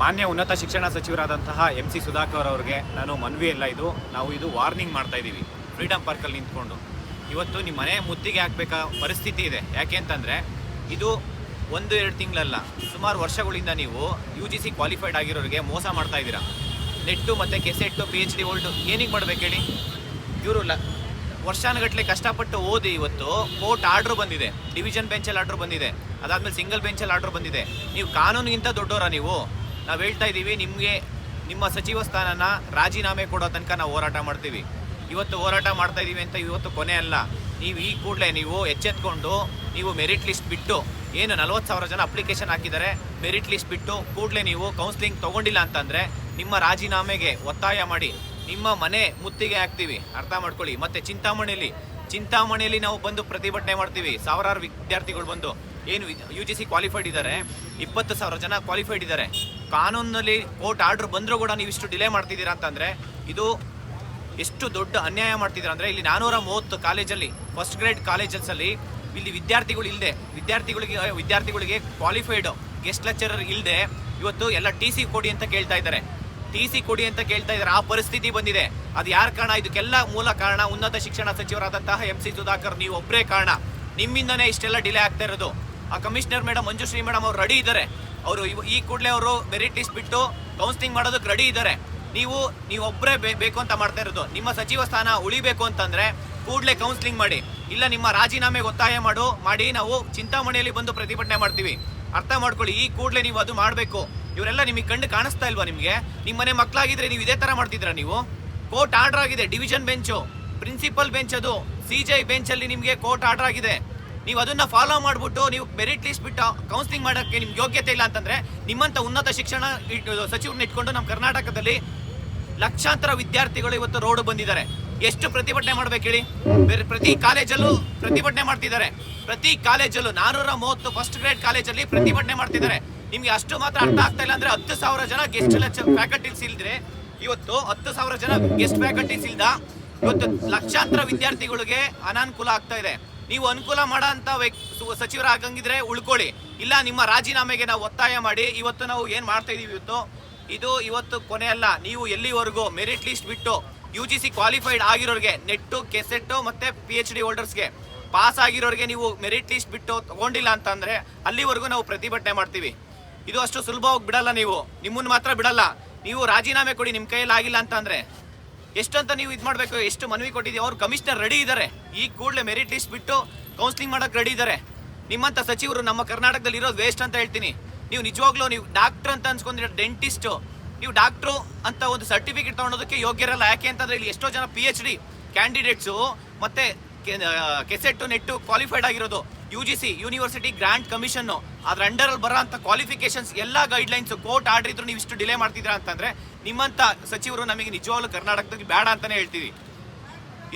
ಮಾನ್ಯ ಉನ್ನತ ಶಿಕ್ಷಣ ಸಚಿವರಾದಂತಹ ಎಂ ಸಿ ಸುಧಾಕರ್ ಅವರಿಗೆ ನಾನು ಮನವಿ ಎಲ್ಲ ಇದು. ನಾವು ಇದು ವಾರ್ನಿಂಗ್ ಮಾಡ್ತಾ ಇದ್ದೀವಿ. ಫ್ರೀಡಮ್ ಪಾರ್ಕಲ್ಲಿ ನಿಂತ್ಕೊಂಡು. ಇವತ್ತು ನಿಮ್ಮ ಮನೆ ಮುತ್ತಿಗೆ ಹಾಕಬೇಕಾ ಪರಿಸ್ಥಿತಿ ಇದೆ. ಯಾಕೆ ಅಂತಂದರೆ, ಇದು ಒಂದು ಎರಡು ತಿಂಗಳಲ್ಲ, ಸುಮಾರು ವರ್ಷಗಳಿಂದ ನೀವು ಯು ಜಿ ಸಿ ಕ್ವಾಲಿಫೈಡ್ ಆಗಿರೋರಿಗೆ ಮೋಸ ಮಾಡ್ತಾ ಇದ್ದೀರಾ. ನೆಟ್ಟು ಮತ್ತು ಕೆಸೆಟ್ಟು ಪಿ ಎಚ್ ಡಿ ಓಲ್ಡು ಏನಿಗೆ ಮಾಡ್ಬೇಕು ಹೇಳಿ? ಇವರು ಲ ವರ್ಷಾನುಗಟ್ಟಲೆ ಕಷ್ಟಪಟ್ಟು ಓದಿ ಇವತ್ತು ಕೋರ್ಟ್ ಆರ್ಡ್ರ್ ಬಂದಿದೆ. ಡಿವಿಷನ್ ಬೆಂಚಲ್ಲಿ ಆರ್ಡ್ರ್ ಬಂದಿದೆ. ಅದಾದಮೇಲೆ ಸಿಂಗಲ್ ಬೆಂಚಲ್ಲಿ ಆರ್ಡ್ರ್ ಬಂದಿದೆ. ನೀವು ಕಾನೂನಿಗಿಂತ ದೊಡ್ಡವರ ನೀವು? ನಾವು ಹೇಳ್ತಾ ಇದ್ದೀವಿ ನಿಮಗೆ ನಿಮ್ಮ ಸಚಿವ ಸ್ಥಾನನ ರಾಜೀನಾಮೆ ಕೊಡೋ ತನಕ ನಾವು ಹೋರಾಟ ಮಾಡ್ತೀವಿ. ಇವತ್ತು ಹೋರಾಟ ಮಾಡ್ತಾ ಇದ್ದೀವಿ ಅಂತ ಇವತ್ತು ಕೊನೆ ಅಲ್ಲ. ನೀವು ಈ ಕೂಡಲೇ ನೀವು ಎಚ್ಚೆತ್ಕೊಂಡು ನೀವು ಮೆರಿಟ್ ಲಿಸ್ಟ್ ಬಿಟ್ಟು ಏನು ನಲ್ವತ್ತು ಸಾವಿರ ಜನ ಅಪ್ಲಿಕೇಶನ್ ಹಾಕಿದ್ದಾರೆ ಮೆರಿಟ್ ಲಿಸ್ಟ್ ಬಿಟ್ಟು ಕೂಡಲೇ ನೀವು ಕೌನ್ಸಿಲಿಂಗ್ ತೊಗೊಂಡಿಲ್ಲ ಅಂತಂದರೆ ನಿಮ್ಮ ರಾಜೀನಾಮೆಗೆ ಒತ್ತಾಯ ಮಾಡಿ, ನಿಮ್ಮ ಮನೆ ಮುತ್ತಿಗೆ ಹಾಕ್ತೀವಿ. ಅರ್ಥ ಮಾಡ್ಕೊಳ್ಳಿ. ಮತ್ತು ಚಿಂತಾಮಣಿಯಲ್ಲಿ ಚಿಂತಾಮಣಿಯಲ್ಲಿ ನಾವು ಬಂದು ಪ್ರತಿಭಟನೆ ಮಾಡ್ತೀವಿ. ಸಾವಿರಾರು ವಿದ್ಯಾರ್ಥಿಗಳು ಬಂದು, ಏನು ಯು ಜಿ ಸಿ ಕ್ವಾಲಿಫೈಡ್ ಇದ್ದಾರೆ, ಇಪ್ಪತ್ತು ಸಾವಿರ ಜನ ಕ್ವಾಲಿಫೈಡ್ ಇದ್ದಾರೆ. ಕಾನೂನಲ್ಲಿ ಕೋರ್ಟ್ ಆರ್ಡರ್ ಬಂದರೂ ಕೂಡ ನೀವು ಇಷ್ಟು ಡಿಲೇ ಮಾಡ್ತಿದ್ದೀರಾ ಅಂತಂದರೆ, ಇದು ಎಷ್ಟು ದೊಡ್ಡ ಅನ್ಯಾಯ ಮಾಡ್ತಿದ್ದೀರಾ ಅಂದರೆ, ಇಲ್ಲಿ ನಾನೂರ ಮೂವತ್ತು ಕಾಲೇಜಲ್ಲಿ ಫಸ್ಟ್ ಗ್ರೇಡ್ ಕಾಲೇಜಸ್ಸಲ್ಲಿ ಇಲ್ಲಿ ವಿದ್ಯಾರ್ಥಿಗಳು ಇಲ್ಲದೆ ವಿದ್ಯಾರ್ಥಿಗಳಿಗೆ ವಿದ್ಯಾರ್ಥಿಗಳಿಗೆ ಕ್ವಾಲಿಫೈಡ್ ಗೆಸ್ಟ್ ಲೆಕ್ಚರರ್ ಇಲ್ಲದೆ ಇವತ್ತು ಎಲ್ಲ ಟಿ ಸಿ ಕೊಡಿ ಅಂತ ಕೇಳ್ತಾ ಇದ್ದಾರೆ. ಟಿ ಸಿ ಕೊಡಿ ಅಂತ ಕೇಳ್ತಾ ಇದ್ದಾರೆ. ಆ ಪರಿಸ್ಥಿತಿ ಬಂದಿದೆ. ಅದು ಯಾರ ಕಾರಣ? ಇದಕ್ಕೆಲ್ಲ ಮೂಲ ಕಾರಣ ಉನ್ನತ ಶಿಕ್ಷಣ ಸಚಿವರಾದಂತಹ ಎಂ ಸಿ ಸುಧಾಕರ್. ನೀವು ಒಬ್ಬರೇ ಕಾರಣ. ನಿಮ್ಮಿಂದನೇ ಇಷ್ಟೆಲ್ಲ ಡಿಲೇ ಆಗ್ತಾ ಇರೋದು. ಆ ಕಮಿಷನರ್ ಮೇಡಮ್ ಮಂಜುಶ್ರೀ ಮೇಡಮ್ ಅವ್ರು ರೆಡಿ ಇದ್ದಾರೆ. ಅವರು ಈ ಕೂಡಲೇ ಅವರು ಮೆರಿಟ್ ಲಿಸ್ಟ್ ಬಿಟ್ಟು ಕೌನ್ಸಿಲಿಂಗ್ ಮಾಡೋದಕ್ಕೆ ರೆಡಿ ಇದ್ದಾರೆ. ನೀವು ನೀವು ಒಬ್ಬರೇ ಬೇಕು ಅಂತ ಮಾಡ್ತಾ ಇರೋದು. ನಿಮ್ಮ ಸಚಿವ ಸ್ಥಾನ ಉಳಿಬೇಕು ಅಂತಂದ್ರೆ ಕೂಡಲೇ ಕೌನ್ಸಿಲಿಂಗ್ ಮಾಡಿ. ಇಲ್ಲ ನಿಮ್ಮ ರಾಜೀನಾಮೆಗೆ ಒತ್ತಾಯ ಮಾಡು ಮಾಡಿ ನಾವು ಚಿಂತಾಮಣಿಯಲ್ಲಿ ಬಂದು ಪ್ರತಿಭಟನೆ ಮಾಡ್ತೀವಿ. ಅರ್ಥ ಮಾಡ್ಕೊಳ್ಳಿ, ಈ ಕೂಡಲೇ ನೀವು ಅದು ಮಾಡಬೇಕು. ಇವರೆಲ್ಲ ನಿಮಗೆ ಕಣ್ಣು ಕಾಣಿಸ್ತಾ ಇಲ್ವಾ ನಿಮಗೆ? ನಿಮ್ಮ ಮನೆ ಮಕ್ಕಳಾಗಿದ್ರೆ ನೀವು ಇದೇ ತರ ಮಾಡ್ತಿದ್ರ ನೀವು? ಕೋರ್ಟ್ ಆರ್ಡರ್ ಆಗಿದೆ ಡಿವಿಷನ್ ಬೆಂಚು ಪ್ರಿನ್ಸಿಪಲ್ ಬೆಂಚ್ ಅದು ಸಿ ಜೆ ಬೆಂಚಲ್ಲಿ ನಿಮಗೆ ಕೋರ್ಟ್ ಆರ್ಡರ್ ಆಗಿದೆ. ನೀವು ಅದನ್ನ ಫಾಲೋ ಮಾಡಿಬಿಟ್ಟು ನೀವು ಮೆರಿಟ್ ಲಿಸ್ಟ್ ಬಿಟ್ಟು ಕೌನ್ಸಿಲಿಂಗ್ ಮಾಡೋಕ್ಕೆ ನಿಮ್ಗೆ ಯೋಗ್ಯತೆ ಇಲ್ಲ ಅಂತಂದ್ರೆ ನಿಮ್ಮಂತ ಉನ್ನತ ಶಿಕ್ಷಣ ಸಚಿವರನ್ನ ಇಟ್ಕೊಂಡು ನಮ್ಮ ಕರ್ನಾಟಕದಲ್ಲಿ ಲಕ್ಷಾಂತರ ವಿದ್ಯಾರ್ಥಿಗಳು ಇವತ್ತು ರೋಡ್ ಬಂದಿದ್ದಾರೆ. ಎಷ್ಟು ಪ್ರತಿಭಟನೆ ಮಾಡ್ಬೇಕು ಹೇಳಿ? ಬೇರೆ ಪ್ರತಿ ಕಾಲೇಜಲ್ಲೂ ಪ್ರತಿಭಟನೆ ಮಾಡ್ತಿದ್ದಾರೆ. ಪ್ರತಿ ಕಾಲೇಜಲ್ಲೂ ನಾನೂರ ಮೂವತ್ತು ಫಸ್ಟ್ ಗ್ರೇಡ್ ಕಾಲೇಜಲ್ಲಿ ಪ್ರತಿಭಟನೆ ಮಾಡ್ತಿದ್ದಾರೆ. ನಿಮ್ಗೆ ಅಷ್ಟು ಮಾತ್ರ ಅರ್ಥ ಆಗ್ತಾ ಇಲ್ಲ ಅಂದ್ರೆ ಹತ್ತು ಸಾವಿರ ಜನ ಗೆಸ್ಟ್ ಫ್ಯಾಕಲ್ಟೀಸ್ ಇಲ್ದ್ರೆ ಇವತ್ತು ಹತ್ತು ಸಾವಿರ ಜನ ಗೆಸ್ಟ್ ಫ್ಯಾಕಲ್ಟೀಸ್ ಇಲ್ದ ಇವತ್ತು ಲಕ್ಷಾಂತರ ವಿದ್ಯಾರ್ಥಿಗಳಿಗೆ ಅನಾನುಕೂಲ ಆಗ್ತಾ ಇದೆ. ನೀವು ಅನುಕೂಲ ಮಾಡೋ ಅಂತ ಸಚಿವರ ಆಗಂಗಿದ್ರೆ ಉಳ್ಕೊಳ್ಳಿ. ಇಲ್ಲ, ನಿಮ್ಮ ರಾಜೀನಾಮೆಗೆ ನಾವು ಒತ್ತಾಯ ಮಾಡಿ ಇವತ್ತು ನಾವು ಏನು ಮಾಡ್ತಾ ಇದೀವಿ ಇವತ್ತು? ಇದು ಇವತ್ತು ಕೊನೆ ಅಲ್ಲ, ನೀವು ಎಲ್ಲಿವರೆಗೂ ಮೆರಿಟ್ ಲಿಸ್ಟ್ ಬಿಟ್ಟು ಯು ಜಿ ಸಿ ಕ್ವಾಲಿಫೈಡ್ ಆಗಿರೋರಿಗೆ ನೆಟ್ಟು, ಕೆಸೆಟ್ಟು ಮತ್ತೆ ಪಿ ಎಚ್ ಡಿ ಹೋಲ್ಡರ್ಸ್ಗೆ ಪಾಸ್ ಆಗಿರೋರಿಗೆ ನೀವು ಮೆರಿಟ್ ಲಿಸ್ಟ್ ಬಿಟ್ಟು ತಗೊಂಡಿಲ್ಲ ಅಂತಂದರೆ ಅಲ್ಲಿವರೆಗೂ ನಾವು ಪ್ರತಿಭಟನೆ ಮಾಡ್ತೀವಿ. ಇದು ಅಷ್ಟು ಸುಲಭವಾಗಿ ಬಿಡಲ್ಲ ನೀವು. ನಿಮ್ಮನ್ನು ಮಾತ್ರ ಬಿಡಲ್ಲ. ನೀವು ರಾಜೀನಾಮೆ ಕೊಡಿ, ನಿಮ್ಮ ಕೈಯಲ್ಲಿ ಆಗಿಲ್ಲ ಅಂತಂದ್ರೆ. ಎಷ್ಟಂತ ನೀವು ಇದು ಮಾಡಬೇಕು? ಎಷ್ಟು ಮನವಿ ಕೊಟ್ಟಿದ್ದೀವಿ ಅವ್ರು ಕಮಿಷನರ್ ರೆಡಿ ಇದ್ದಾರೆ. ಈ ಕೂಡಲೇ ಮೆರಿಟ್ ಲಿಸ್ಟ್ ಬಿಟ್ಟು ಕೌನ್ಸಿಲಿಂಗ್ ಮಾಡೋಕ್ಕೆ ರೆಡಿ ಇದ್ದಾರೆ. ನಿಮ್ಮಂಥ ಸಚಿವರು ನಮ್ಮ ಕರ್ನಾಟಕದಲ್ಲಿ ಇರೋದು ವೇಸ್ಟ್ ಅಂತ ಹೇಳ್ತೀನಿ. ನೀವು ನಿಜವಾಗ್ಲೂ ನೀವು ಡಾಕ್ಟರ್ ಅಂತ ಅನ್ಸ್ಕೊಂಡಿರೋ ಡೆಂಟಿಸ್ಟು ನೀವು ಡಾಕ್ಟ್ರು ಅಂತ ಒಂದು ಸರ್ಟಿಫಿಕೇಟ್ ತೊಗೊಳೋದಕ್ಕೆ ಯೋಗ್ಯರಲ್ಲ? ಯಾಕೆ ಅಂತಂದರೆ ಇಲ್ಲಿ ಎಷ್ಟೋ ಜನ ಪಿ ಎಚ್ ಡಿ ಕ್ಯಾಂಡಿಡೇಟ್ಸು ಮತ್ತು ಕೆಸೆಟ್ಟು ನೆಟ್ಟು ಕ್ವಾಲಿಫೈಡ್ ಆಗಿರೋದು. U G C university grand commission ಅದ್ರ ಅಂಡರಲ್ಲಿ ಬರೋ ಅಂಥ ಕ್ವಾಲಿಫಿಕೇಶನ್ಸ್ ಎಲ್ಲ ಗೈಡ್ಲೈನ್ಸ್ ಕೋರ್ಟ್ ಆರ್ಡರ್ ಇದ್ರು ನೀವು ಇಷ್ಟು ಡಿಲೇ ಮಾಡ್ತಿದ್ದೀರಾ ಅಂತಂದ್ರೆ ನಿಮ್ಮಂಥ ಸಚಿವರು ನಮಗೆ ನಿಜವಾಗ್ಲೂ ಕರ್ನಾಟಕದಲ್ಲಿ ಬೇಡ ಅಂತಲೇ ಹೇಳ್ತೀವಿ.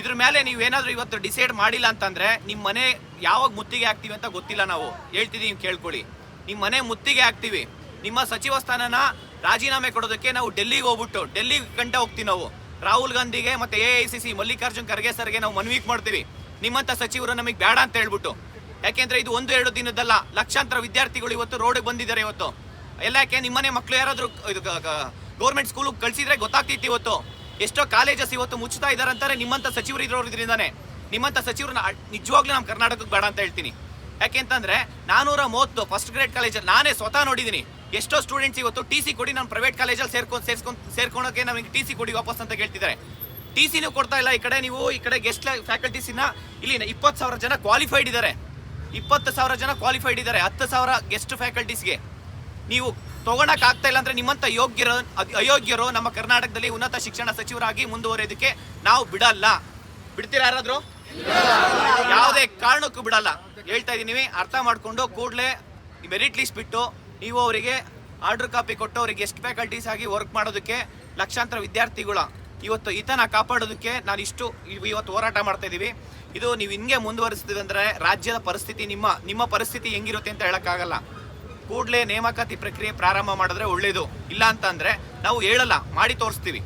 ಇದ್ರ ಮೇಲೆ ನೀವು ಏನಾದರೂ ಇವತ್ತು ಡಿಸೈಡ್ ಮಾಡಿಲ್ಲ ಅಂತಂದ್ರೆ ನಿಮ್ಮ ಮನೆ ಯಾವಾಗ ಮುತ್ತಿಗೆ ಹಾಕ್ತೀವಿ ಅಂತ ಗೊತ್ತಿಲ್ಲ ನಾವು. ಹೇಳ್ತಿದೀವಿ ಕೇಳ್ಕೊಳ್ಳಿ. ನಿಮ್ಮ ಮನೆ ಮುತ್ತಿಗೆ ಹಾಕ್ತೀವಿ. ನಿಮ್ಮ ಸಚಿವ ಸ್ಥಾನನ ರಾಜೀನಾಮೆ ಕೊಡೋದಕ್ಕೆ ನಾವು ಡೆಲ್ಲಿಗೆ ಹೋಗ್ಬಿಟ್ಟು ಡೆಲ್ಲಿ ಗಂಟೆ ಹೋಗ್ತೀವಿ ನಾವು. ರಾಹುಲ್ ಗಾಂಧಿಗೆ ಮತ್ತೆ A I C C Mallikarjun Kharge ಸರ್ಗೆ ನಾವು ಮನವಿ ಮಾಡ್ತೀವಿ. ನಿಮ್ಮಂಥ ಸಚಿವರು ನಮಗೆ ಬೇಡ ಅಂತ ಹೇಳ್ಬಿಟ್ಟು. ಯಾಕೆಂದ್ರೆ ಇದು ಒಂದು ಎರಡು ದಿನದಲ್ಲ ಲಕ್ಷಾಂತರ ವಿದ್ಯಾರ್ಥಿಗಳು ಇವತ್ತು ರೋಡಿಗೆ ಬಂದಿದ್ದಾರೆ ಇವತ್ತು. ಎಲ್ಲ ಯಾಕೆ, ನಿಮ್ಮನೆ ಮಕ್ಕಳು ಯಾರಾದ್ರೂ ಇದು ಗೌರ್ಮೆಂಟ್ ಸ್ಕೂಲ್ ಕಳಿಸಿದ್ರೆ ಗೊತ್ತಾಗ್ತಿತ್ತು ಇವತ್ತು. ಎಷ್ಟೋ ಕಾಲೇಜಸ್ ಇವತ್ತು ಮುಚ್ಚುತ್ತಾ ಇದ್ದಾರೆ ಅಂತಾರೆ ನಿಮ್ಮಂತ ಸಚಿವರು ಇರೋದ್ರಿಂದಾನೆ. ನಿಮ್ಮಂಥ ಸಚಿವರನ್ನ ನಿಜವಾಗ್ಲೂ ನಮ್ಮ ಕರ್ನಾಟಕಕ್ಕೆ ಬೇಡ ಅಂತ ಹೇಳ್ತೀನಿ. ಯಾಕೆಂತಂದ್ರೆ ನಾನೂರ ಮೂವತ್ತು ಫಸ್ಟ್ ಗ್ರೇಡ್ ಕಾಲೇಜಲ್ಲಿ ನಾನೇ ಸ್ವತಃ ನೋಡಿದ್ದೀನಿ. ಎಷ್ಟೋ ಸ್ಟೂಡೆಂಟ್ಸ್ ಇವತ್ತು ಟಿ ಸಿ ಕೊಡಿ ನಾನು ಪ್ರೈವೇಟ್ ಕಾಲೇಜಲ್ಲಿ ಸೇರ್ಕೊಂಡು ಸೇರ್ಕೊಂಡು ಸೇರ್ಕೊಳಕ್ಕೆ ನಮಗೆ ಟಿ ಸಿ ಕೊಡಿ ವಾಪಸ್ ಅಂತ ಕೇಳ್ತಿದ್ದಾರೆ. ಟಿ ಸಿನೂ ಕೊಡ್ತಾ ಇಲ್ಲ. ಈ ಕಡೆ ನೀವು, ಈ ಕಡೆ ಗೆಸ್ಟ್ ಫ್ಯಾಕಲ್ಟೀಸಿನ ಇಲ್ಲಿ ಇಪ್ಪತ್ತು ಸಾವಿರ ಜನ ಕ್ವಾಲಿಫೈಡ್ ಇದ್ದಾರೆ. ಇಪ್ಪತ್ತು ಸಾವಿರ ಜನ ಕ್ವಾಲಿಫೈಡ್ ಇದ್ದಾರೆ. ಹತ್ತು ಸಾವಿರ ಗೆಸ್ಟ್ ಫ್ಯಾಕಲ್ಟೀಸ್ಗೆ ನೀವು ತಗೊಳಕ್ ಆಗ್ತಾ ಇಲ್ಲ ಅಂದ್ರೆ ನಿಮ್ಮಂತ ಯೋಗ್ಯರು, ಅಯೋಗ್ಯರು ನಮ್ಮ ಕರ್ನಾಟಕದಲ್ಲಿ ಉನ್ನತ ಶಿಕ್ಷಣ ಸಚಿವರಾಗಿ ಮುಂದುವರೆಯೋದಕ್ಕೆ ನಾವು ಬಿಡಲ್ಲ. ಬಿಡ್ತೀರಾ ಯಾರಾದ್ರೂ? ಯಾವುದೇ ಕಾರಣಕ್ಕೂ ಬಿಡಲ್ಲ. ಹೇಳ್ತಾ ಇದ್ದೀನಿ, ಅರ್ಥ ಮಾಡಿಕೊಂಡು ಕೂಡಲೇ ಮೆರಿಟ್ ಲಿಸ್ಟ್ ಬಿಟ್ಟು ನೀವು ಅವರಿಗೆ ಆರ್ಡರ್ ಕಾಪಿ ಕೊಟ್ಟು ಅವರಿಗೆ ಗೆಸ್ಟ್ ಫ್ಯಾಕಲ್ಟೀಸ್ ಆಗಿ ವರ್ಕ್ ಮಾಡೋದಕ್ಕೆ ಲಕ್ಷಾಂತರ ವಿದ್ಯಾರ್ಥಿಗಳ ಇವತ್ತು ಹಿತನ ಕಾಪಾಡೋದಕ್ಕೆ ನಾನು ಇಷ್ಟು ಇವತ್ತು ಹೋರಾಟ ಮಾಡ್ತಾ ಇದ್ದೀವಿ ಇದು ನೀವು ಹಿಂಗೆ ಮುಂದುವರಿಸ್ತೀವಿ ಅಂದರೆ ರಾಜ್ಯದ ಪರಿಸ್ಥಿತಿ ನಿಮ್ಮ ನಿಮ್ಮ ಪರಿಸ್ಥಿತಿ ಹೆಂಗಿರುತ್ತೆ ಅಂತ ಹೇಳೋಕ್ಕಾಗಲ್ಲ. ಕೂಡಲೇ ನೇಮಕಾತಿ ಪ್ರಕ್ರಿಯೆ ಪ್ರಾರಂಭ ಮಾಡಿದ್ರೆ ಒಳ್ಳೆಯದು ಇಲ್ಲ ಅಂತ ಅಂದ್ರೆ ನಾವು ಹೇಳಲ್ಲ, ಮಾಡಿ ತೋರಿಸ್ತೀವಿ.